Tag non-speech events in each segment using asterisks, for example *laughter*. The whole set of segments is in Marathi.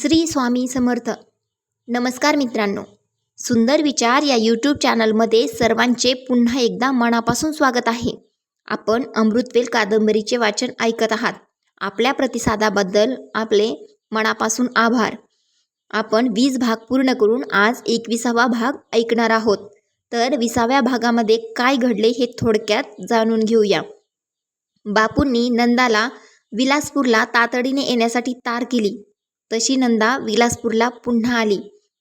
श्री स्वामी समर्थ. नमस्कार मित्रांनो. सुंदर विचार या यूट्यूब चॅनलमध्ये सर्वांचे पुन्हा एकदा मनापासून स्वागत आहे. आपण अमृतवेल कादंबरीचे वाचन ऐकत आहात. आपल्या प्रतिसादाबद्दल आपले मनापासून आभार. आपण वीस भाग पूर्ण करून आज एकविसावा भाग ऐकणार आहोत. तर विसाव्या भागामध्ये काय घडले हे थोडक्यात जाणून घेऊया. बापूंनी नंदाला विलासपूरला तातडीने येण्यासाठी तार केली. तशी नंदा विलासपूरला पुन्हा आली.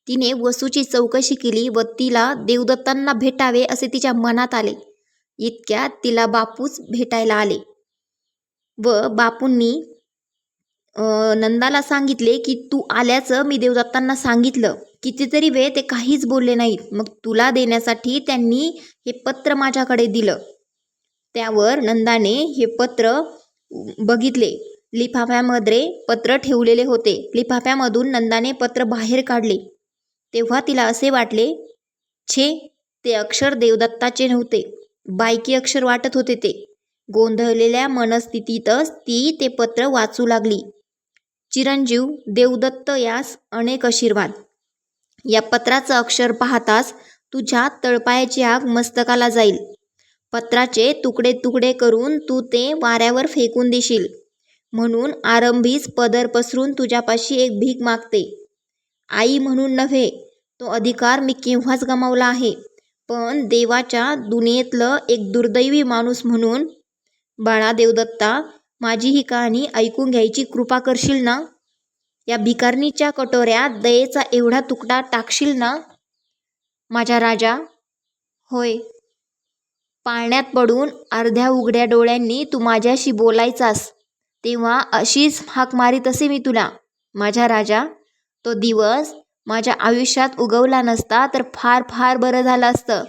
तिने वसूची चौकशी केली व तिला देवदत्तांना भेटावे असे तिच्या मनात आले. इतक्यात तिला बापूच भेटायला आले. व बापूंनी नंदाला सांगितले की तू आल्याचं मी देवदत्तांना सांगितलं. कितीतरी वेळ ते काहीच बोलले नाहीत. मग तुला देण्यासाठी त्यांनी हे पत्र माझ्याकडे दिलं. त्यावर नंदाने हे पत्र बघितले. लिफाफ्यामध्ये पत्र ठेवलेले होते. लिफाफ्यामधून नंदाने पत्र बाहेर काढले. तेव्हा तिला असे वाटले छे ते अक्षर देवदत्ताचे नव्हते. बायकी अक्षर वाटत होते ते. गोंधळलेल्या मनस्थितीतच ती ते पत्र वाचू लागली. चिरंजीव देवदत्त यास अनेक आशीर्वाद. या पत्राचं अक्षर पाहताच तुझ्या तळपायाची आग मस्तकाला जाईल. पत्राचे तुकडे तुकडे करून तू ते वाऱ्यावर फेकून देशील. म्हणून आरंभीच पदर पसरून तुझ्यापाशी एक भीक मागते. आई म्हणून नव्हे तो अधिकार मी केव्हाच गमावला आहे. पण देवाच्या दुनियेतलं एक दुर्दैवी माणूस म्हणून बाळा देवदत्ता माझी ही कहाणी ऐकून घ्यायची कृपा करशील ना? या भिकारणीच्या कटोऱ्यात दयेचा एवढा तुकडा टाकशील ना? माझ्या राजा? होय. पाळण्यात पडून अर्ध्या उघड्या डोळ्यांनी तू माझ्याशी बोलायचास. तेव्हा अशीच हाक मारीत असे मी तुला. माझ्या राजा तो दिवस माझ्या आयुष्यात उगवला नसता तर फार फार बरं झालं असतं.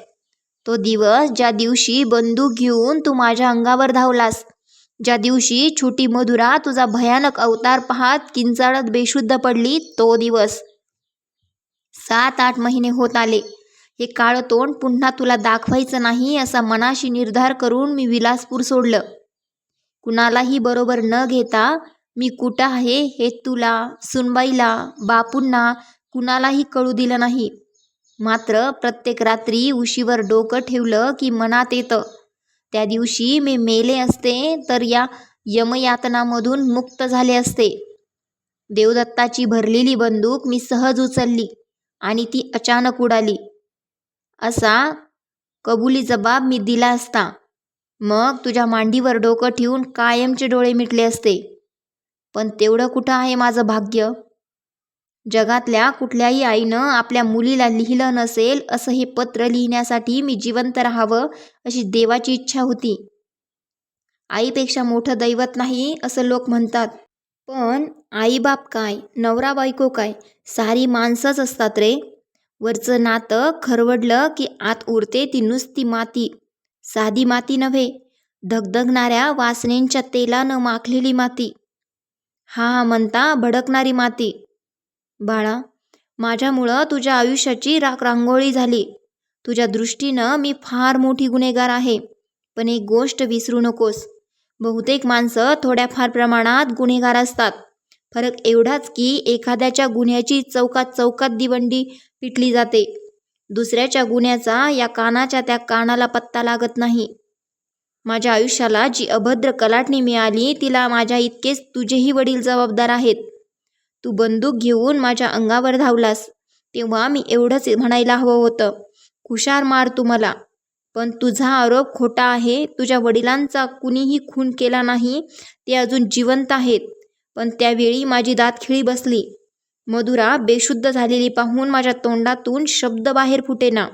तो दिवस ज्या दिवशी बंदूक घेऊन तू माझ्या अंगावर धावलास ज्या दिवशी छोटी मधुरा तुझा भयानक अवतार पाहत किंचाळत बेशुद्ध पडली तो दिवस. सात आठ महिने होत आले. हे काळं तोंड पुन्हा तुला दाखवायचं नाही असा मनाशी निर्धार करून मी विलासपूर सोडलं. कुणालाही बरोबर न घेता मी कुठं आहे हे तुला सुनबाईला बापूंना कुणालाही कळू दिलं नाही. मात्र प्रत्येक रात्री उशीवर डोकं ठेवलं की मनात येतं. त्या दिवशी मी मेले असते तर या यमयातनामधून मुक्त झाले असते. देवदत्ताची भरलेली बंदूक मी सहज उचलली आणि ती अचानक उडाली. असा कबुली जबाब मी दिला असता. मग तुझ्या मांडीवर डोकं ठेवून कायमचे डोळे मिटले असते. पण तेवढं कुठं आहे माझं भाग्य? जगातल्या कुठल्याही आईनं आपल्या मुलीला लिहिलं नसेल असं हे पत्र लिहिण्यासाठी मी जिवंत राहावं अशी देवाची इच्छा होती. आईपेक्षा मोठं दैवत नाही असं लोक म्हणतात. पण आईबाप काय? नवरा बायको काय? सारी माणसंच असतात रे. वरचं नातं खरवडलं की आत उरते ती नुसती माती. साधी माती नव्हे धगधगणाऱ्या वासनेंच्या तेलानं माखलेली माती. हा हा म्हणता भडकणारी माती. बाळा माझ्यामुळं तुझ्या आयुष्याची राख रांगोळी झाली. तुझ्या दृष्टीनं मी फार मोठी गुन्हेगार आहे. पण एक गोष्ट विसरू नकोस. बहुतेक माणसं थोड्याफार प्रमाणात गुन्हेगार असतात. फरक एवढाच की एखाद्याच्या गुन्ह्याची चौकात चौकात दिवंडी पिटली जाते. दुसऱ्याच्या गुन्ह्याचा या कानाच्या त्या कानाला पत्ता लागत नाही. माझ्या आयुष्याला जी अभद्र कलाटणी मिळाली तिला माझ्या इतकेच तुझेही वडील जबाबदार आहेत. तू बंदूक घेऊन माझ्या अंगावर धावलास तेव्हा मी एवढंच म्हणायला हवं होतं. हुशार मार तू मला. पण तुझा आरोप खोटा आहे. तुझ्या वडिलांचा कुणीही खून केला नाही. ते अजून जिवंत आहेत. पण त्यावेळी माझी दातखिळी बसली. मधुरा बेशुद्ध झालेली पाहून माझ्या तोंडातून शब्द बाहेर फुटेना.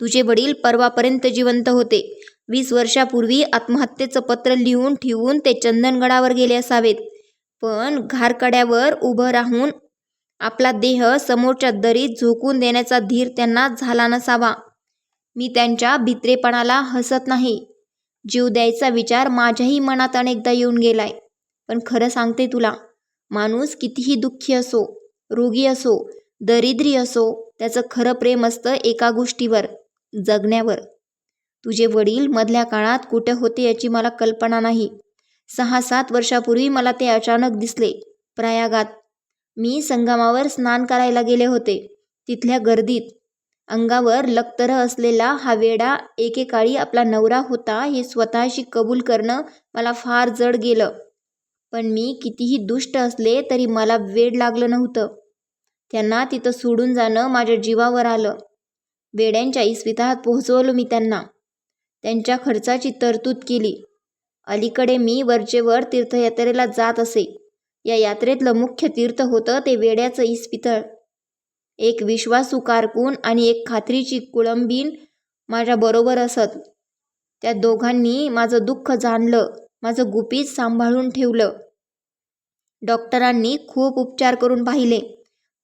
तुझे वडील परवापर्यंत जिवंत होते. वीस वर्षापूर्वी आत्महत्येचं पत्र लिहून ठेवून ते चंदनगडावर गेले असावेत. पण घारकड्यावर उभं राहून आपला देह समोरच्या दरीत झोकून देण्याचा धीर त्यांना झाला नसावा. मी त्यांच्या भित्रेपणाला हसत नाही. जीव द्यायचा विचार माझ्याही मनात अनेकदा येऊन गेलाय. पण खरं सांगते तुला माणूस कितीही दुःखी असो रोगी असो दरिद्री असो त्याचं खरं प्रेम असतं एका गोष्टीवर जगण्यावर. तुझे वडील मधल्या काळात कुठे होते याची मला कल्पना नाही. सहा सात वर्षापूर्वी मला ते अचानक दिसले प्रयागात. मी संगमावर स्नान करायला गेले होते तिथल्या गर्दीत. अंगावर लक्तरह असलेला हा वेडा एकेकाळी आपला नवरा होता हे स्वतःशी कबूल करणं मला फार जड गेलं. पण मी कितीही दुष्ट असले तरी मला वेड लागलं नव्हतं. त्यांना तिथं सोडून जाणं माझ्या जीवावर आलं. वेड्यांच्या इस्वितात पोहोचवलं मी त्यांना. त्यांच्या खर्चाची तरतूद केली. अलीकडे मी वरचेवर तीर्थयात्रेला जात असे. या यात्रेतलं मुख्य तीर्थ होतं ते वेड्याचं इस्पितळ. एक विश्वासू कारकून आणि एक खात्रीची कुळंबीण माझ्याबरोबर असत. त्या दोघांनी माझं दुःख जाणलं. माझं गुपित सांभाळून ठेवलं. डॉक्टरांनी खूप उपचार करून पाहिले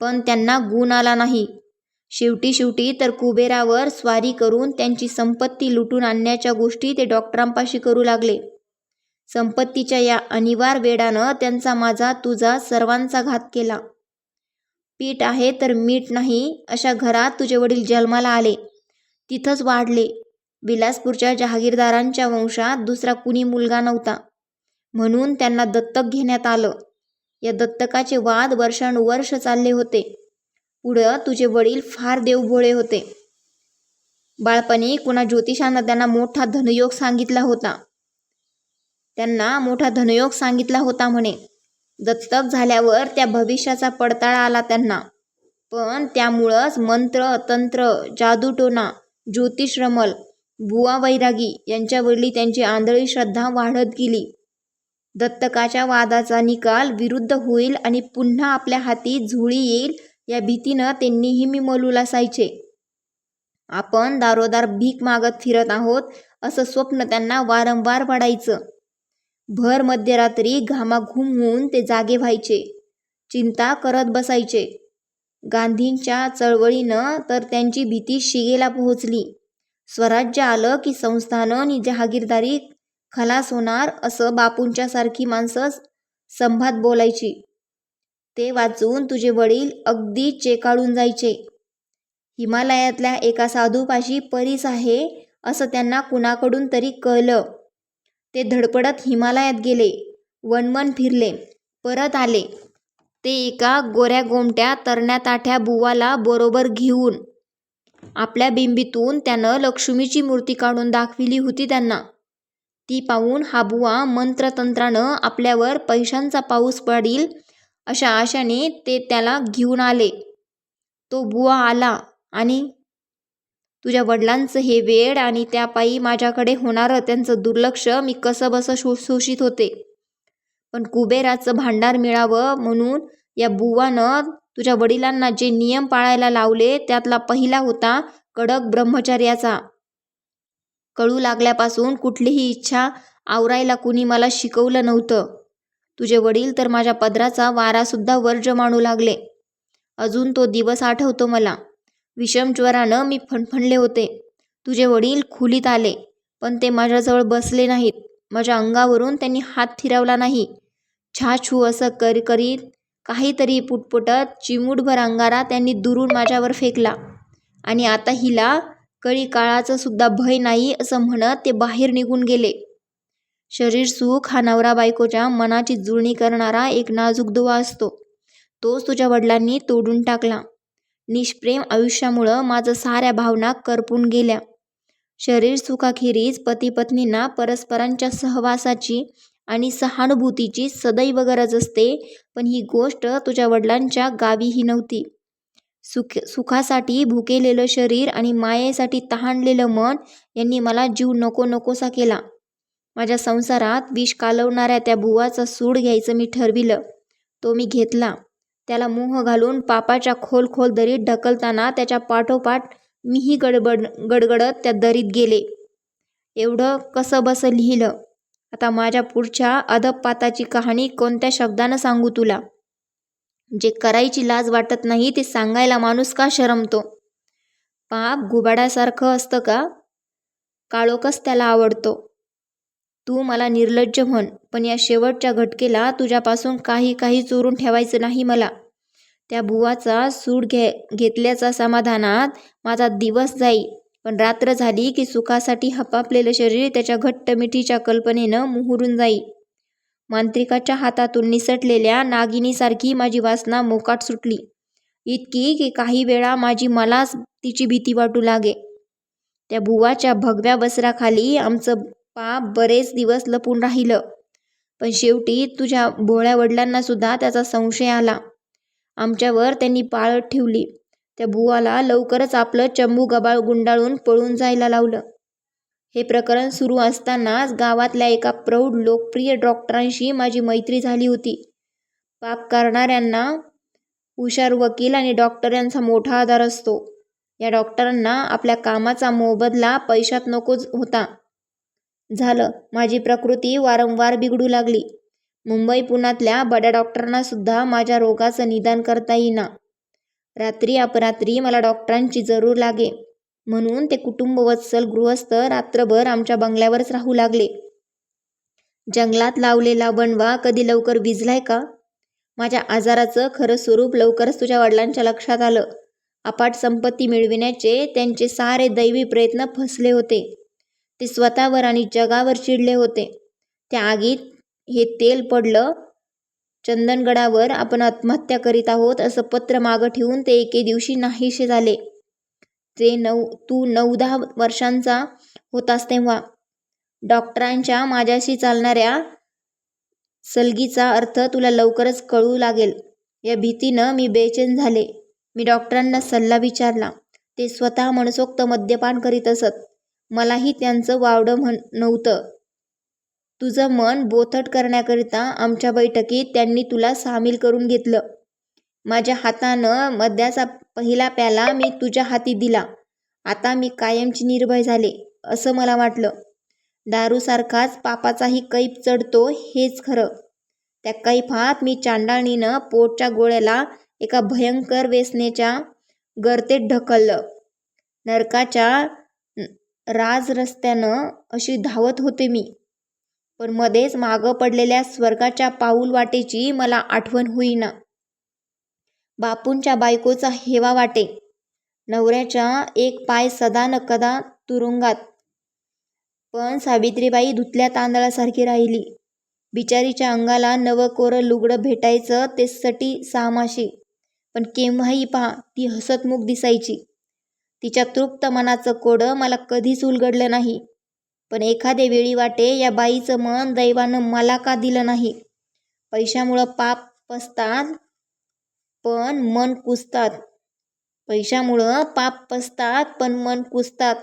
पण त्यांना गुण आला नाही. शेवटी शेवटी तर कुबेरावर स्वारी करून त्यांची संपत्ती लुटून आणण्याच्या गोष्टी ते डॉक्टरांपाशी करू लागले. संपत्तीच्या या अनिवार्य वेडानं त्यांचा माझा तुझा सर्वांचा घात केला. पीठ आहे तर मीठ नाही अशा घरात तुझे वडील जन्माला आले. तिथंच वाढले. विलासपूरच्या जहागीरदारांच्या वंशात दुसरा कुणी मुलगा नव्हता. म्हणून त्यांना दत्तक घेण्यात आलं. या दत्तकाचे वाद वर्षानुवर्ष चालले होते. पुढं तुझे वडील फार देवभोळे होते. बाळपणी कुणा ज्योतिषानं त्यांना मोठा धनयोग सांगितला होता. त्यांना मोठा धनयोग सांगितला होता म्हणे. दत्तक झाल्यावर त्या भविष्याचा पडताळा आला त्यांना. पण त्यामुळंच मंत्र तंत्र जादूटोना ज्योतिषरमल बुवा वैरागी यांच्यावरली त्यांची आंधळी श्रद्धा वाढत गेली. दत्तकाच्या वादाचा निकाल विरुद्ध होईल आणि पुन्हा आपल्या हाती झुळी येईल या भीतीनं ते नेहमी मलूल असायचे आपण दारोदार भीक मागत फिरत आहोत असं स्वप्न त्यांना वारंवार पडायचं भर मध्यरात्री घामाघूम होऊन ते जागे व्हायचे. चिंता करत बसायचे. गांधींच्या चळवळीनं तर त्यांची भीती शिगेला पोहोचली. स्वराज्य आलं की संस्थानं आणि जहागीरदारी खलास होणार असं बापूंच्यासारखी माणसं संभात बोलायची. ते वाचून तुझे वडील अगदी चेकाळून जायचे. हिमालयातल्या एका साधूपाशी परीस आहे असं त्यांना कुणाकडून तरी कळलं. ते धडपडत हिमालयात गेले. वनवन फिरले. परत आले. ते एका गोऱ्या गोमट्या तरण्या ताठ्या बुवाला बरोबर घेऊन आपल्या बिंबीतून त्यानं लक्ष्मीची मूर्ती काढून दाखविली होती त्यांना. ती पाहून हा बुवा मंत्रतंत्रानं आपल्यावर पैशांचा पाऊस पडील अशा आशाने ते त्याला घेऊन आले. तो बुवा आला आणि तुझ्या वडिलांचं हे वेड आणि त्यापायी माझ्याकडे होणारं त्यांचं दुर्लक्ष मी कसं बसं शो शोषित होते. पण कुबेराचं भांडार मिळावं म्हणून या बुवानं तुझ्या वडिलांना जे नियम पाळायला लावले त्यातला पहिला होता कडक ब्रह्मचर्याचा. कळू लागल्यापासून कुठलीही इच्छा आवरायला कुणी मला शिकवलं नव्हतं. तुझे वडील तर माझ्या पदराचा वारासुद्धा वर्ज मानू लागले. अजून तो दिवस आठवतो मला. विषम ज्वरानं मी फणफणले होते. तुझे वडील खुलीत आले पण ते माझ्याजवळ बसले नाहीत. माझ्या अंगावरून त्यांनी हात फिरवला नाही. छाछू असं कर करीत काहीतरी पुटपुटत चिमूटभर अंगारा त्यांनी दुरून माझ्यावर फेकला. आणि आता हिला कळी काळाचं सुद्धा भय नाही असं म्हणत ते बाहेर निघून गेले. शरीर सुख हा नवरा बायकोच्या मनाची जुळणी करणारा एक नाजूक दुवा असतो. तोच तुझ्या वडिलांनी तोडून टाकला. निष्प्रेम आयुष्यामुळं माझं साऱ्या भावना करपून गेल्या. शरीर सुखाखेरीज पती पत्नींना परस्परांच्या सहवासाची आणि सहानुभूतीची सदैव गरज असते. पण ही गोष्ट तुझ्या वडिलांच्या गावीही नव्हती. सुख सुखासाठी भुकेलेलं शरीर आणि मायेसाठी तहानलेलं मन यांनी मला जीव नको नकोसा केला. माझ्या संसारात विष कालवणाऱ्या त्या बुवाचा सूड घ्यायचं मी ठरविलं. तो मी घेतला. त्याला मोह घालून पापाच्या खोल खोल दरीत ढकलताना त्याच्या पाठोपाठ मीही गडबड गडगडत त्या दरीत गेले. एवढं कसं बसं लिहिलं? आता माझ्या पुढच्या अधपाताची कहाणी कोणत्या शब्दानं सांगू तुला? जे करायची लाज वाटत नाही ते सांगायला माणूस का शरमतो? पाप गुबाडासारखं असतं का? काळोखच त्याला आवडतो. तू मला निर्लज्ज म्हण पण या शेवटच्या घटकेला तुझ्यापासून काही काही चोरून ठेवायचं नाही मला. त्या बुवाचा सूड घे घेतल्याचा समाधानात माझा दिवस जाई. पण रात्र झाली की सुखासाठी हपापलेलं शरीर त्याच्या घट्ट मिठीच्या कल्पनेनं मुहुरून जाई मांत्रिकाच्या हातातून निसटलेल्या नागिनीसारखी माझी वासना मोकाट सुटली. इतकी की काही वेळा माझी मलाच तिची भीती वाटू लागे. त्या बुवाच्या भगव्या वस्त्राखाली आमचं पाप बरेच दिवस लपून राहिलं. पण शेवटी तुझ्या भोळ्या वडिलांनासुद्धा त्याचा संशय आला. आमच्यावर त्यांनी पाळत ठेवली. त्या बुवाला लवकरच आपलं चंबू-गबाळ गुंडाळून पळून जायला लावलं. हे प्रकरण सुरू असतानाच गावातल्या एका प्रौढ लोकप्रिय डॉक्टरांशी माझी मैत्री झाली होती. पाप करणाऱ्यांना हुशार वकील आणि डॉक्टर यांचा मोठा आधार असतो. या डॉक्टरांना आपल्या कामाचा मोबदला पैशात नकोच होता. झालं, माझी प्रकृती वारंवार बिघडू लागली. मुंबई-पुण्यातल्या बड्या डॉक्टरांनासुद्धा माझ्या रोगाचं निदान करता येईना. रात्री अपरात्री मला डॉक्टरांची जरूर लागे, म्हणून ते कुटुंबवत्सल गृहस्थ रात्रभर आमच्या बंगल्यावरच राहू लागले. जंगलात लावलेला बनवा कधी लवकर विजलाय का? माझ्या आजाराचं खरं स्वरूप लवकरच तुझ्या वडिलांच्या लक्षात आलं. अपाट संपत्ती मिळविण्याचे त्यांचे सारे दैवी प्रयत्न फसले होते. ते स्वतःवर आणि जगावर चिडले होते. त्या आगीत हे तेल पडलं. चंदनगडावर आपण आत्महत्या करीत आहोत असं पत्र मागं ठेवून ते एके दिवशी नाहीसे झाले. तू नऊ-दहा वर्षांचा होतास तेव्हा. डॉक्टरांच्या माझ्याशी चालणाऱ्या सलगीचा अर्थ तुला लवकरच कळू लागेल, या भीतीनं मी बेचैन झाले. मी डॉक्टरांना सल्ला विचारला. ते स्वतः मनसोक्त मद्यपान करीत असत. मलाही त्यांचं वावडं म्हण नव्हतं. तुझं मन बोथट करण्याकरिता आमच्या बैठकीत त्यांनी तुला सामील करून घेतलं. माझ्या हातानं मद्याचा पहिला प्याला मी तुझ्या हाती दिला. आता मी कायमची निर्भय झाले, असं मला वाटलं. दारूसारखाच पापाचाही कैप चढतो हेच खरं. त्या कैफात मी चांडाळणीनं पोटच्या गोळ्याला एका भयंकर वेसनेच्या गर्तेत ढकललं. नरकाच्या राज रस्त्यानं अशी धावत होते मी. पण मध्येच मागं पडलेल्या स्वर्गाच्या पाऊलवाटेची मला आठवण होईना. बापूंच्या बायकोचा हेवा वाटे. नवऱ्याचा एक पाय सदा न कदा तुरुंगात. पण सावित्रीबाई धुतल्या तांदळासारखी राहिली. बिचारीच्या अंगाला नवं कोरं लुगडं भेटायचं ते सटी सामाशी पण केव्हाही पहा ती हसतमुख दिसायची. तिच्या तृप्त मनाचं कोडं मला कधीच उलगडलं नाही. पण एखादे वेळी वाटे या बाईचं मन दैवानं मला का दिलं नाही. पैशामुळं पाप पसतात पण मन कुजतात. पैशामुळं पाप पसतात पण मन कुजतात.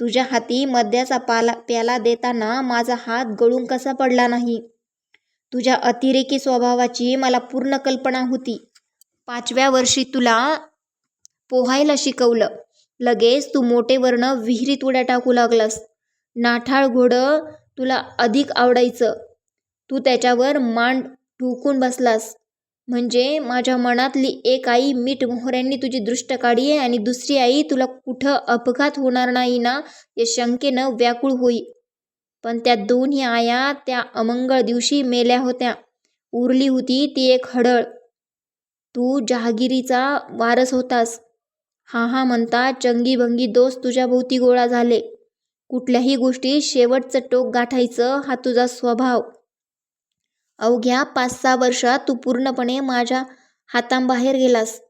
तुझ्या हाती मद्याचा पाला प्याला देताना माझा हात गळून कसा पडला नाही. तुझ्या अतिरेकी स्वभावाची मला पूर्ण कल्पना होती. पाचव्या वर्षी तुला पोहायला शिकवलं. लगेच तू मोठे वर्ण विहिरीत उड्या टाकू लागलास. नाठाळ घोडं तुला अधिक आवडायचं. तू त्याच्यावर मांड ठुकून बसलास. म्हणजे माझ्या मनातली एक आई मीठ मोहऱ्यांनी तुझी दृष्ट काढी आहे आणि दुसरी आई तुला कुठं अपघात होणार नाही ना या शंकेनं व्याकुळ होई. पण त्या दोन्ही आया त्या अमंगळ दिवशी मेल्या होत्या. उरली होती ती एक हडळ. तू जहागिरीचा वारस होतास. हा-हा म्हणता चंगीभंगी दोस्त तुझ्याभोवती गोळा झाले. कुठल्याही गोष्टी शेवटचं टोक गाठायचं हा तुझा स्वभाव. अवघ्या पाच-सहा वर्षात तू पूर्णपणे माझ्या हातांबाहेर गेलास.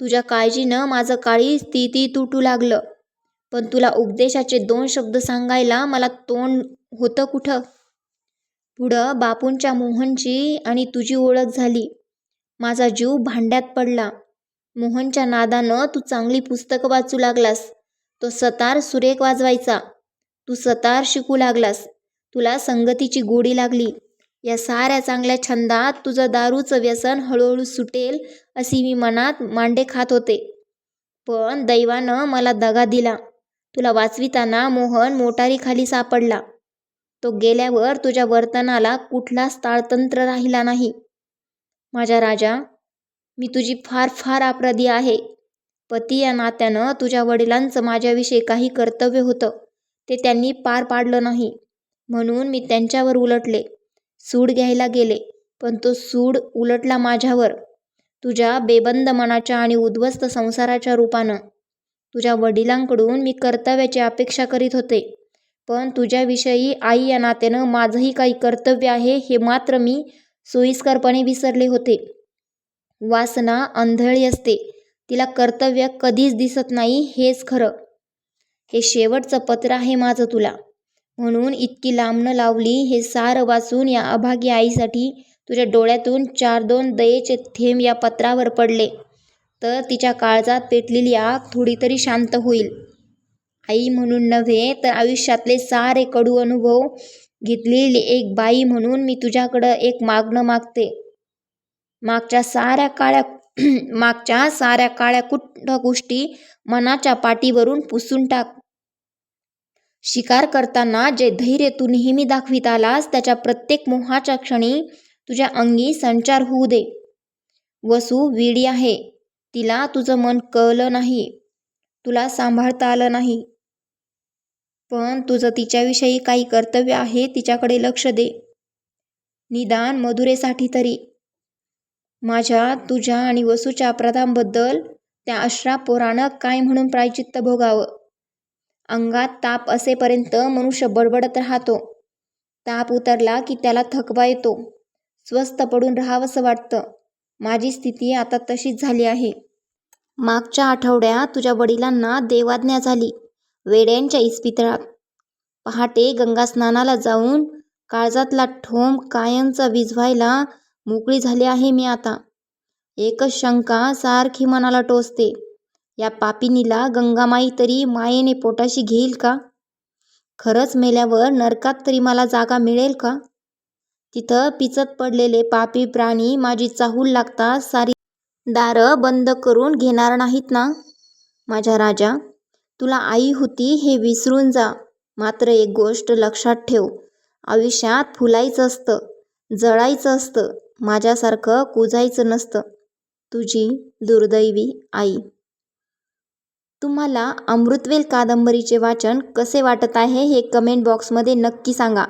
तुझ्या काळजीनं माझं काळी स्थिती तुटू लागलं. पण तुला उपदेशाचे दोन शब्द सांगायला मला तोंड होतं कुठं? पुढं बापूंच्या मोहनची आणि तुझी ओळख झाली. माझा जीव भांड्यात पडला. मोहनच्या नादानं तू चांगली पुस्तकं वाचू लागलास. तो सतार सुरेख वाजवायचा. तू सतार शिकू लागलास. तुला संगतीची गोडी लागली. या साऱ्या चांगल्या छंदात तुझं दारूचं व्यसन हळूहळू सुटेल अशी मी मनात मांडे खात होते. पण दैवानं मला दगा दिला. तुला वाचविताना मोहन मोटारीखाली सापडला. तो गेल्यावर तुझ्या वर्तनाला कुठलाच ताळतंत्र राहिला नाही. माझ्या राजा, मी तुझी फार-फार अपराधी आहे. पती या नात्यानं तुझ्या वडिलांचं माझ्याविषयी काही कर्तव्य होतं, ते त्यांनी पार पाडलं नाही. म्हणून मी त्यांच्यावर उलटले. सूड घ्यायला गेले. पण तो सूड उलटला माझ्यावर. तुझ्या बेबंद मनाच्या आणि उद्ध्वस्त संसाराच्या रूपानं. तुझ्या वडिलांकडून मी कर्तव्याची अपेक्षा करीत होते. पण तुझ्याविषयी आई या नात्यानं माझंही काही कर्तव्य आहे हे मात्र मी सोयीस्करपणे विसरले होते वासना अंधळी असते तिला कर्तव्य कधीच दिसत नाही हेच खरं. हे शेवटचं पत्र आहे माझं तुला. म्हणून इतकी लांबणं लावली हे सारं वाचून या अभागी आईसाठी तुझ्या डोळ्यातून चार दोन दयेचे थेंब या पत्रावर पडले. तर तिच्या काळजात पेटलेली आग थोडी तरी शांत होईल. आई म्हणून नव्हे तर आयुष्यातले सारे कडू अनुभव घेतलेली एक बाई म्हणून मी तुझ्याकडं एक मागणं मागते. मागच्या साऱ्या काळ्या *clears throat* मागच्या साऱ्या काळ्या कुठ गोष्टी मनाच्या पाठीवरून पुसून टाक. शिकार करताना जे धैर्य तू नेहमी दाखवित आलास त्याच्या प्रत्येक मोहाच्या क्षणी तुझ्या अंगी संचार होऊ दे. वसू विडी आहे. तिला तुझं मन कळलं नाही. तुला सांभाळता आलं नाही. पण तुझं तिच्याविषयी काही कर्तव्य आहे तिच्याकडे लक्ष दे. निदान मधुरेसाठी तरी. माझ्या तुझ्या आणि वसूच्या अपराधांबद्दल त्या अश्रा पोरानं काय म्हणून प्रायचित्त भोगावं? अंगात ताप असेपर्यंत मनुष्य बडबडत राहतो. ताप उतरला की त्याला थकवा येतो. स्वस्थ पडून राहावंसं वाटतं. माझी स्थिती आता तशीच झाली आहे. मागच्या आठवड्यात तुझ्या वडिलांना देवाज्ञा झाली. वेड्यांच्या इस्पितळात. पहाटे गंगास्नानाला जाऊन काळजातला ठोंब कायमचा विझवायला मोकळी झाली आहे मी आता. एकच शंका सारखी मनाला टोचते. या पापिनीला गंगामाई तरी मायेने पोटाशी घेईल का? खरंच मेल्यावर नरकात तरी मला जागा मिळेल का? तिथं पिचत पडलेले पापी प्राणी माझी चाहूल लागता सारी दारं बंद करून घेणार नाहीत ना? माझ्या राजा तुला आई होती हे विसरून जा. मात्र एक गोष्ट लक्षात ठेव. आयुष्यात फुलायचं असतं जळायचं असतं. माझ्यासारखं कुजायचं नसतं. तुझी दुर्दैवी आई. तुम्हाला अमृतवेल कादंबरीचे वाचन कसे वाटत आहे हे कमेंट बॉक्समध्ये नक्की सांगा.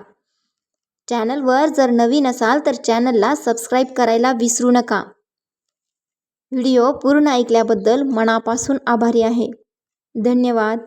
चॅनलवर जर नवीन असाल तर चॅनलला सबस्क्राईब करायला विसरू नका. व्हिडिओ पूर्ण ऐकल्याबद्दल मनापासून आभारी आहे. धन्यवाद.